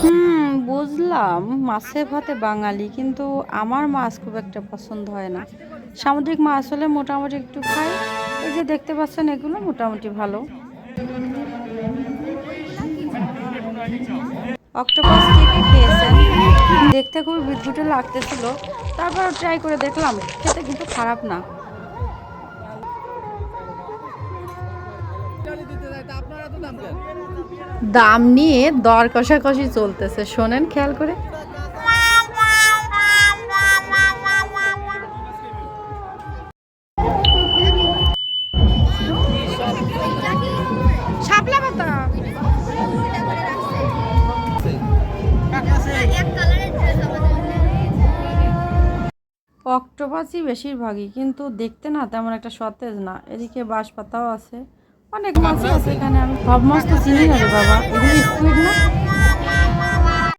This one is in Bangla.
হুম, বুঝলাম। মাছে ভাতে বাঙালি, কিন্তু আমার মাছ খুব একটা পছন্দ হয় না। সামুদ্রিক মাছ হলে মোটামুটি একটু খাই। এই যে দেখতে পাচ্ছেন, এগুলো মোটামুটি ভালো। অক্টোপাস কে কে খেয়েছেন? দেখতে খুবই বিদ্যুটে লাগতেছিল। তারপর ট্রাই করে দেখলাম, খেতে কিন্তু খারাপ না। দাম নিয়ে দর কষাকষি চলতেছে শোনেন খেয়াল করে। অক্টোপাসই বেশিরভাগই কিন্তু দেখতে না তেমন একটা সতেজ না। এদিকে বাঁশ পাতাও আছে। অনেক মাছ আছে এখানে, আমি সব মাছ তো চিনি না রে বাবা। এগুলো স্কুইড না?